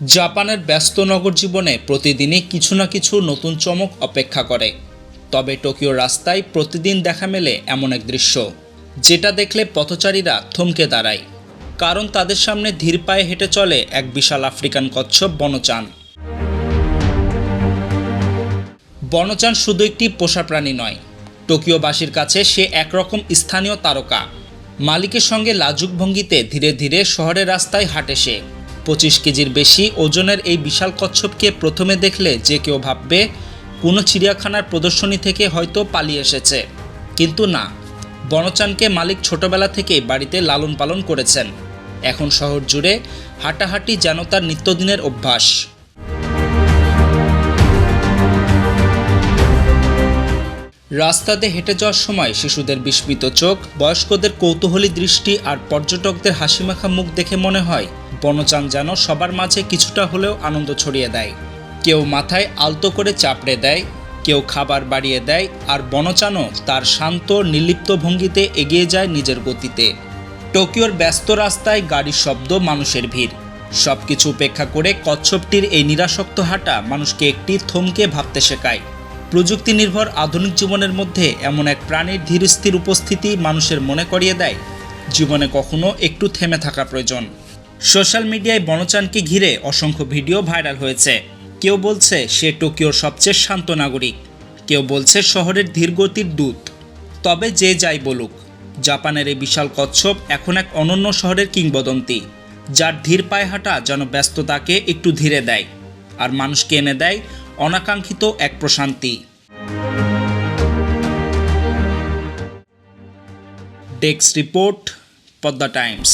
জাপানের ব্যস্ত নগর জীবনে প্রতিদিনই কিছু না কিছু নতুন চমক অপেক্ষা করে। তবে টোকিও রাস্তায় প্রতিদিন দেখা মেলে এমন এক দৃশ্য, যেটা দেখলে পথচারীরা থমকে দাঁড়ায়, কারণ তাদের সামনে ধীর পায়ে হেঁটে চলে এক বিশাল আফ্রিকান কচ্ছপ বনচান। বনচান শুধু একটি পোষা প্রাণী নয়, টোকিওবাসীর কাছে সে একরকম স্থানীয় তারকা। মালিকের সঙ্গে লাজুক ভঙ্গিতে ধীরে ধীরে শহরের রাস্তায় হাঁটে সে। পঁচিশ কেজির বেশি ওজনের এই বিশাল কচ্ছপকে প্রথমে দেখলে যে কেউ ভাববে, কোনো চিড়িয়াখানার প্রদর্শনী থেকে হয়তো পালিয়ে এসেছে। কিন্তু না, বনচানকে মালিক ছোটবেলা থেকেই বাড়িতে লালন পালন করেছেন। এখন শহর জুড়ে হাঁটাহাঁটি যেন তার নিত্যদিনের অভ্যাস। রাস্তাতে হেঁটে যাওয়ার সময় শিশুদের বিস্মিত চোখ, বয়স্কদের কৌতূহলী দৃষ্টি আর পর্যটকদের হাসিমাখা মুখ দেখে মনে হয়, বনচান যেন সবার মাঝে কিছুটা হলেও আনন্দ ছড়িয়ে দেয়। কেউ মাথায় আলতো করে চাপড়ে দেয়, কেউ খাবার বাড়িয়ে দেয় আর বনচানও তার শান্ত, নির্লিপ্ত ভঙ্গিতে এগিয়ে যায় নিজের গতিতে। টোকিওর ব্যস্ত রাস্তায় গাড়ির শব্দ, মানুষের ভিড়। সবকিছু উপেক্ষা করে কচ্ছপটির এই নিরাসক্ত হাঁটা মানুষকে একটি থমকে ভাবতে শেখায়। প্রযুক্তি নির্ভর আধুনিক জীবনের মধ্যে এমন এক প্রাণীর ধীরস্থির উপস্থিতি মানুষের মনে করিয়ে দেয়। জীবনে কখনো একটু থেমে থাকা প্রয়োজন। সোশ্যাল মিডিয়ায় বনচানকে ঘিরে অসংখ্য ভিডিও ভাইরাল হয়েছে। কেউ বলছে সে টোকিওর সবচেয়ে শান্ত নাগরিক। কেউ বলছে শহরের ধীরগতির দূত। তবে যে যাই বলুক, জাপানের এই বিশাল কচ্ছপ এখন এক অনন্য শহরের কিংবদন্তি, যার ধীর পায়ে হাঁটা যেন ব্যস্ততাকে একটু ধীরে দেয়। আর মানুষকে এনে দেয় অনাকাঙ্ক্ষিত এক প্রশান্তি। Desk report Padma Times.